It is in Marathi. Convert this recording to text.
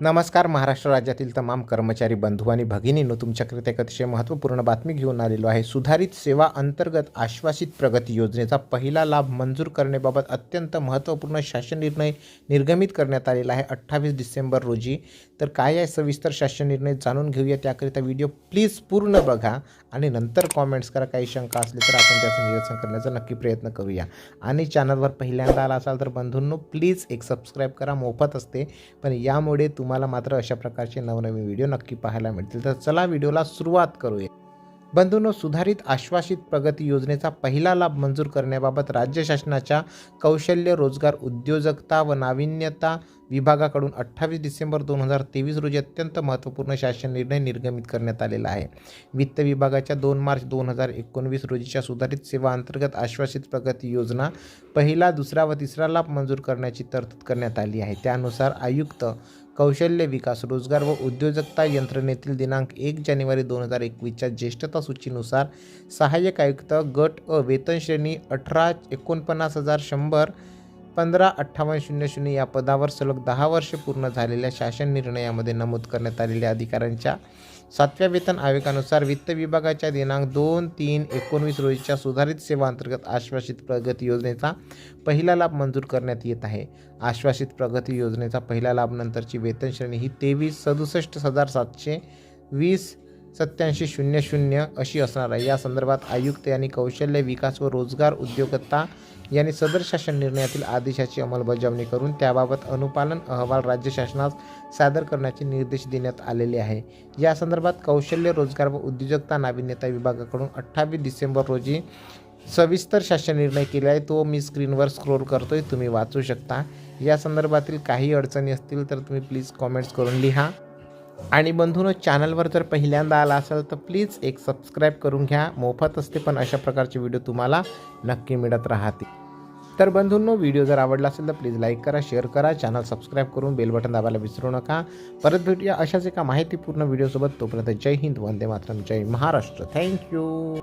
नमस्कार महाराष्ट्र राज्यातील तमाम कर्मचारी बंधू आणि भगिनींनो तुमच्याकरिता एक अतिशय महत्त्वपूर्ण बातमी घेऊन आलेलो आहे. सुधारित सेवा अंतर्गत आश्वासित प्रगती योजनेचा पहिला लाभ मंजूर करण्याबाबत अत्यंत महत्त्वपूर्ण शासन निर्णय निर्गमित करण्यात आलेला आहे. अठ्ठावीस डिसेंबर रोजी. तर काय आहे सविस्तर शासन निर्णय जाणून घेऊया. त्याकरिता व्हिडिओ प्लीज पूर्ण बघा आणि नंतर कॉमेंट्स करा. काही शंका असली तर आपण त्याचं निरसन करण्याचा नक्की प्रयत्न करूया. आणि चॅनलवर पहिल्यांदा आला असाल तर बंधूंनो प्लीज एक सबस्क्राईब करा. मोफत असते. पण यामुळे तुम्हाला मात्र अशा प्रकारचे नवनवीन व्हिडिओ नक्की पाहायला मिळतील. तर चला व्हिडिओला सुरुवात करूया. बंधूंनो सुधारित आश्वासित प्रगती योजनेचा पहिला लाभ मंजूर करण्याबाबत राज्य शासनाच्या कौशल्य रोजगार उद्योजकता व नाविन्यता विभागाकडून अठ्ठावीस डिसेंबर दोन हजार तेवीस रोजी अत्यंत महत्त्वपूर्ण शासन निर्णय निर्गमित करण्यात आलेला आहे. वित्त विभागाच्या दोन मार्च दोन हजार एकोणवीस रोजीच्या सुधारित सेवा अंतर्गत आश्वासित प्रगती योजना पहिला दुसरा व तिसरा लाभ मंजूर करण्याची तरतूद करण्यात आली आहे. त्यानुसार आयुक्त कौशल्य विकास रोजगार व उद्योजकता यंत्रणेतील दिनांक एक जानेवारी दोन हजार एकवीसच्या ज्येष्ठता सूचीनुसार सहाय्यक आयुक्त गट अ वेतन श्रेणी अठरा एकोणपन्नास हजार शंभर पंधरा अठ्ठावन्न शून्य शून्य या पदावर सलग दहा वर्ष पूर्ण झालेल्या शासन निर्णयामध्ये नमूद करण्यात आलेल्या अधिकाऱ्यांच्या सातव्या वेतन आयोगानुसार वित्त विभागाच्या दिनांक दोन तीन एकोणवीस रोजीच्या सुधारित सेवा अंतर्गत आश्वासित प्रगती योजनेचा पहिला लाभ मंजूर करण्यात येत आहे. आश्वासित प्रगती योजनेचा पहिला लाभ नंतरची वेतन श्रेणी ही तेवीस सदुसष्ट हजार सातशे वीस सत्याऐंशी शून्य शून्य अशी असणार आहे. या संदर्भात आयुक्त यांनी कौशल्य विकास व रोजगार उद्योगता यांनी सदर शासन निर्णयातील आदेशाची अंमलबजावणी करून त्याबाबत अनुपालन अहवाल राज्य शासनास सादर करण्याचे निर्देश देण्यात आलेले आहे. या संदर्भात कौशल्य रोजगार व उद्योजकता नाविन्यता विभागाकडून अठ्ठावीस डिसेंबर रोजी सविस्तर शासन निर्णय केला आहे तो मी स्क्रीनवर स्क्रोल करतोय तुम्ही वाचू शकता. या संदर्भातील काही अडचणी असतील तर तुम्ही प्लीज कॉमेंट्स करून लिहा. आणि बंधूनो चॅनलवर जर पहिल्यांदा आला असेल तर प्लीज एक सबस्क्राईब करून घ्या. मोफत असते पण अशा प्रकारचे व्हिडिओ तुम्हाला नक्की मिळत राहतील. तर बंधूंनो व्हिडिओ जर आवडला असेल तर प्लीज लाईक करा शेअर करा चॅनल सबस्क्राईब करून बेल बटन दाबायला विसरू नका. परत भेटूया अशाच एका माहितीपूर्ण व्हिडिओसोबत तोपर्यंत जय हिंद वंदे मातरम जय महाराष्ट्र. Thank you